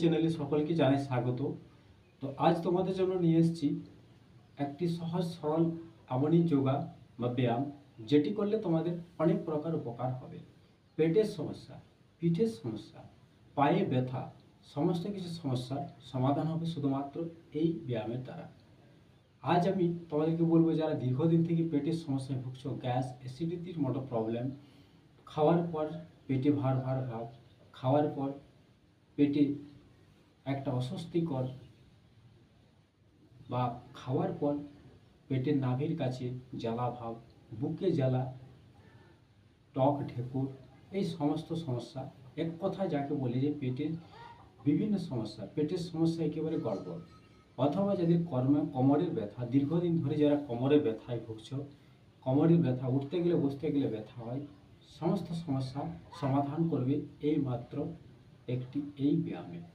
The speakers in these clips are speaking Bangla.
চ্যানেলে সকলকে জানাই স্বাগত। তো আজ তোমাদের জন্য নিয়ে এসেছি একটি সহজ, সরল এমনই যোগা বা ব্যায়াম, যেটি করলে তোমাদের অনেক প্রকার উপকার হবে। পেটের সমস্যা, পিঠের সমস্যা, পায়ে ব্যথা, সমস্ত কিছু সমস্যার সমাধান হবে শুধুমাত্র এই ব্যায়ামের দ্বারা। আজ আমি তোমাদেরকে বলব, যারা দীর্ঘদিন থেকে পেটের সমস্যায় ভুগছো, গ্যাস, অ্যাসিডিটির মতো প্রবলেম, খাওয়ার পর পেটে ভার ভার ভাব খাওয়ার পর পেটে একটা অস্বস্তিকর বা খাওয়ার পর পেটের নাভির কাছে জ্বালা ভাব, বুকে জ্বালা, টক ঢেকুর, এই সমস্ত সমস্যা। এক কথা যাকে বলে যে পেটের বিভিন্ন সমস্যা, পেটের সমস্যা একেবারে গড়বড়। অথবা যাদের কর্মে, কোমরের ব্যথা, দীর্ঘদিন ধরে যারা কোমরের ব্যথায় ভুগছ, কোমরের ব্যথা, উঠতে গেলে, বসতে গেলে ব্যথা হয়, সমস্ত সমস্যা সমাধান করবে এই মাত্র একটি এই ব্যায়ামে।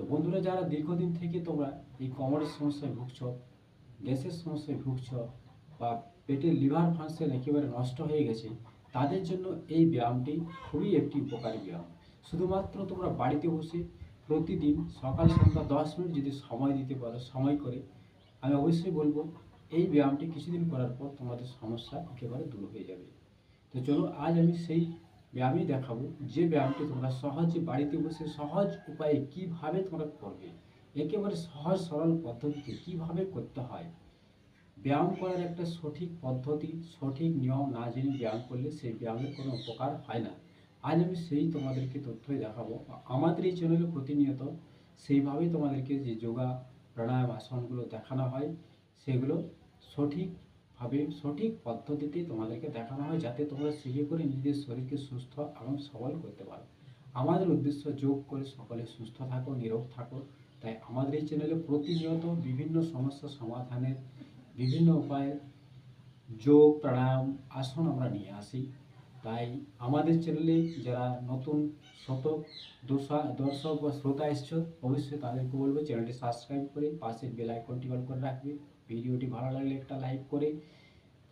তো বন্ধুরা, যারা দীর্ঘদিন থেকে তোমরা এই কোমরের সমস্যায় ভুগছ, গ্যাসের সমস্যায় ভুগছ বা পেটের লিভার ফাংশন একেবারে নষ্ট হয়ে গেছে, তাদের জন্য এই ব্যায়ামটি খুবই একটি উপকারী ব্যায়াম। শুধুমাত্র তোমরা বাড়িতে বসে প্রতিদিন সকাল সন্ধ্যা দশ মিনিট যদি সময় দিতে পারো, সময় করে, আমি অবশ্যই বলব এই ব্যায়ামটি কিছুদিন করার পর তোমাদের সমস্যা একেবারে দূর হয়ে যাবে। তো চলো, আজ আমি সেই ব্যায়ামই দেখাবো। যে ব্যায়ামটি তোমরা সহজে বাড়িতে বসে সহজ উপায়ে কীভাবে তোমরা করবে, একেবারে সহজ সরল পদ্ধতিতে কীভাবে করতে হয়, ব্যায়াম করার একটা সঠিক পদ্ধতি, সঠিক নিয়ম না জেনে ব্যায়াম করলে সেই ব্যায়ামের কোনো উপকার হয় না। আজ আমি সেই তোমাদেরকে তথ্যই দেখাবো। আমাদের এই চ্যানেলে প্রতিনিয়ত সেইভাবেই তোমাদেরকে যে যোগা, প্রাণায়াম আসনগুলো দেখানো হয়, সেগুলো সঠিকভাবে সঠিক পদ্ধতিতে তোমাদেরকে দেখানো হয় যাতে তোমরা শিখে করে নিজেদের শরীরকে সুস্থ এবং সবল করতে পারো। আমাদের উদ্দেশ্য যোগ করে সকলে সুস্থ থাকো নিরোগ থাকো। তাই আমাদের এই চ্যানেলে প্রতিনিয়ত বিভিন্ন সমস্যা সমাধানের বিভিন্ন উপায়ে, যোগ, প্রাণায়াম, আসন আমরা নিয়ে আসি। তাই আমাদের চ্যানেলে যারা নতুন শতক দোসা দর্শক বা শ্রোতা এসছো, অবশ্যই তাদেরকে বলব চ্যানেলটি সাবস্ক্রাইব করে পাশের বেল আইকনটি অন করে রাখবে। ভিডিওটি ভালো লাগলে একটা লাইক করে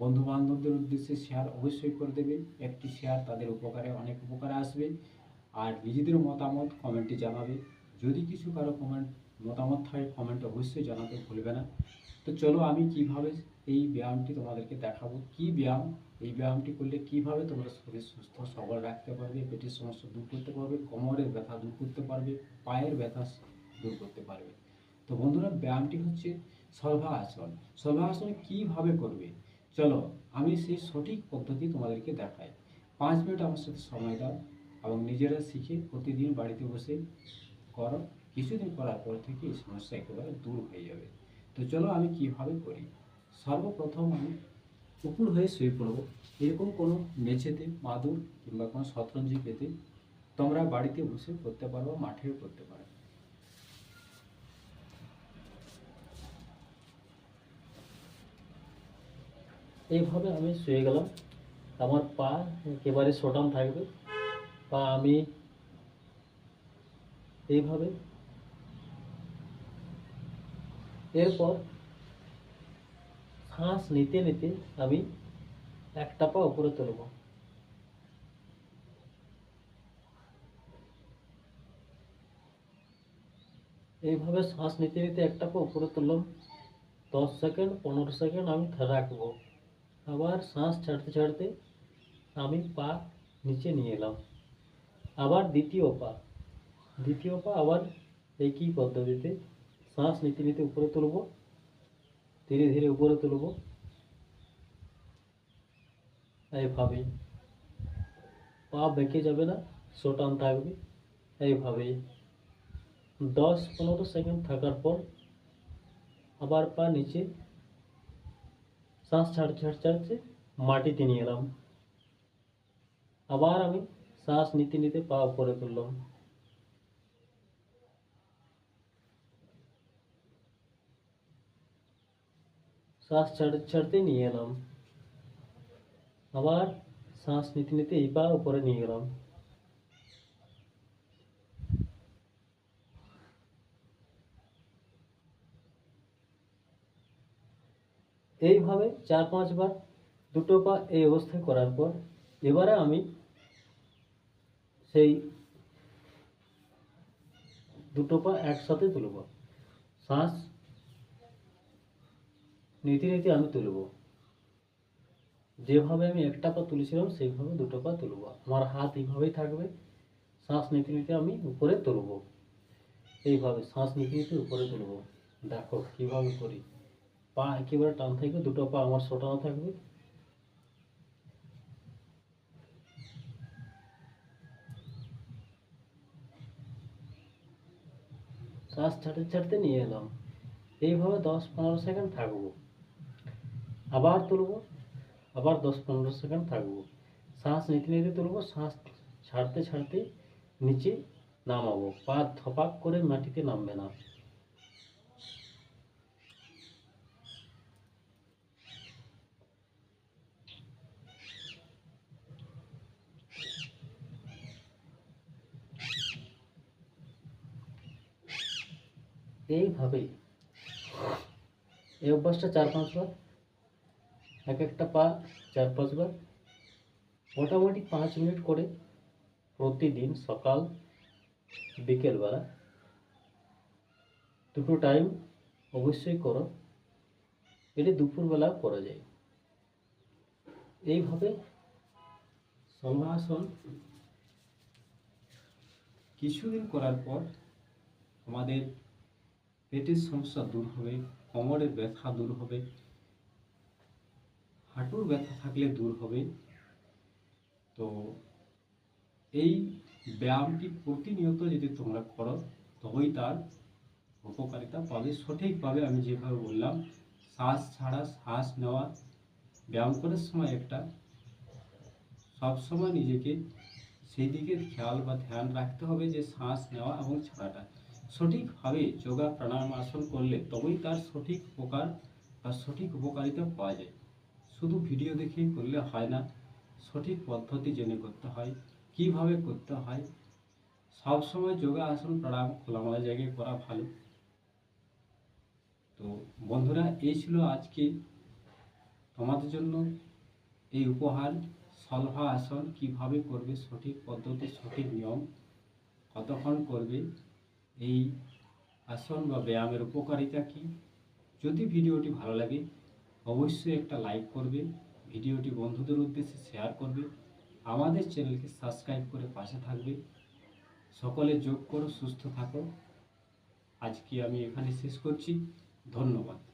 বন্ধু বান্ধবদের উদ্দেশ্যে শেয়ার অবশ্যই করে দেবে। একটি শেয়ার তাদের উপকারে, অনেক উপকারে আসবে। আর নিজেদের মতামত কমেন্টে জানাবে। যদি কিছু কারও কমেন্ট মতামত থাকে কমেন্ট অবশ্যই জানাতে ভুলবে না। তো চলো আমি কীভাবে এই ব্যায়ামটি তোমাদেরকে দেখাবো। কি ব্যায়াম? এই ব্যায়ামটি করলে কীভাবে তোমরা শরীর সুস্থ, সবল রাখতে পারবে, পেটের সমস্যা দূর করতে পারবে, কোমরের ব্যথা দূর করতে পারবে, পায়ের ব্যথা দূর করতে পারবে। তো বন্ধুরা, ব্যায়ামটি হচ্ছে সর্বাসন। সর্বাসন কীভাবে করবে? চলো, আমি সেই সঠিক পদ্ধতি তোমাদেরকে দেখাই। পাঁচ মিনিট আমার সাথে সময় দাও এবং নিজেরা শিখে প্রতিদিন বাড়িতে বসে করো। কিছুদিন করার পর থেকে এই সমস্যা একেবারে দূর হয়ে যাবে। তো চলো, আমি কীভাবে করি? সর্বপ্রথম আমি উপর হয়ে শুয়ে পড়ব। এরকম কোনো মেঝেতে, মাদুর কিংবা কোনো শতরঞ্জি পেতে তোমরা বাড়িতে বসে করতে পারো মাঠেও করতে পারো। এইভাবে আমি শুয়ে গেলাম। আমার পা একেবারে সোটান থাকবে। পা আমি এইভাবে এরপর শ্বাস নিতে নিতে আমি একটা পা উপরে তুলব। এইভাবে শ্বাস নিতে নিতে একটা পা উপরে তুললাম। দশ সেকেন্ড, পনেরো সেকেন্ড আমি রাখব। আবার শ্বাস ছাড়তে ছাড়তে আমি পা নিচে নিয়ে এলাম। আবার দ্বিতীয় পা। দ্বিতীয় পা আবার একই পদ্ধতিতে শ্বাস নিতে নিতে উপরে তুলব, ধীরে ধীরে উপরে তুলব। এইভাবেই। পা বেঁকে যাবে না, সোটান থাকবে। এইভাবেই। দশ পনেরো সেকেন্ড থাকার পর আবার পা নিচে শ্বাস ছাড়তে ছাড়তে ছাড়তে মাটিতে নিয়ে এলাম। আবার আমি শ্বাস নিতে নিতে পা উপরে তুললাম। শ্বাস ছাড়তে ছাড়তে নিয়ে এলাম। আবার শ্বাস নিতে নিতে এই পা উপরে নিয়ে গেলাম। এইভাবে চার পাঁচবার দুটো পা এই অবস্থায় করার পর এবারে আমি সেই দুটো পা একসাথে তুলব। শ্বাস নিতে নিতে আমি তুলব। যেভাবে আমি একটা পা তুলেছিলাম, সেইভাবে দুটো পা তুলব। আমার হাত এইভাবেই থাকবে। শ্বাস নিতে নিতে আমি উপরে তুলব। এইভাবে শ্বাস নিতে নিতে উপরে তুলব। দেখো কীভাবে করি। পা একেবারে টান থাকবে, দুটো পা আমার সোটানো থাকবে। শ্বাস ছাড়তে ছাড়তে নিয়ে এলাম। এইভাবে দশ পনেরো সেকেন্ড থাকব। আবার তুলবো, আবার দশ পনেরো সেকেন্ড থাকব। শ্বাস নিতে নিতে তুলবো, শ্বাস ছাড়তে ছাড়তে নিচে নামাবো। পা ধপাক করে মাটিতে নামবে না। এইভাবেই। এই অভ্যাসটা চার পাঁচবার এক একটা পা চার পাঁচবার মোটামুটি পাঁচ মিনিট করে প্রতিদিন সকাল বিকেলবেলা দুটো টাইম অবশ্যই করো, এটি দুপুরবেলাও করা যায়। এইভাবে সমাসন কিছুদিন করার পর আমাদের পেটের সমস্যা দূর হবে কোমরের ব্যথা দূর হবে, হাঁটুর ব্যথা থাকলে দূর হবে। তো এই ব্যায়ামটি প্রতিনিয়ত যদি তোমরা করো, তবেই তার উপকারিতা পাবে। সঠিকভাবে আমি যেভাবে বললাম, শ্বাস ছাড়া শ্বাস নেওয়া, ব্যায়াম করার সময় একটা সবসময় নিজেকে সেই দিকে খেয়াল বা ধ্যান রাখতে হবে যে শ্বাস নেওয়া এবং ছাড়াটা। সঠিকভাবে যোগা প্রাণায়াম আসন করলে তবেই তার সঠিক উপকার বা সঠিক উপকারিতা পাওয়া যায়। শুধু ভিডিও দেখেই করলে হয় না, সঠিক পদ্ধতি জেনে করতে হয়, কীভাবে করতে হয়। সব সময় যোগা আসন প্রাণায়াম খোলামেলা জায়গায় করা ভালো। তো বন্ধুরা, এই ছিল আজকে তোমাদের জন্য এই উপহার, সলভা আসন কীভাবে করবে, সঠিক পদ্ধতি, সঠিক নিয়ম, কতক্ষণ করবে এই আসন বা ব্যায়ামের উপকারিতা কি? যদি ভিডিওটি ভালো লাগে, অবশ্যই একটা লাইক করবে, ভিডিওটি বন্ধুদের উদ্দেশ্যে শেয়ার করবে, আমাদের চ্যানেলকে সাবস্ক্রাইব করে পাশে থাকবে। সকলে যোগ করো, সুস্থ থাকো। আজকে আমি এখানে শেষ করছি। ধন্যবাদ।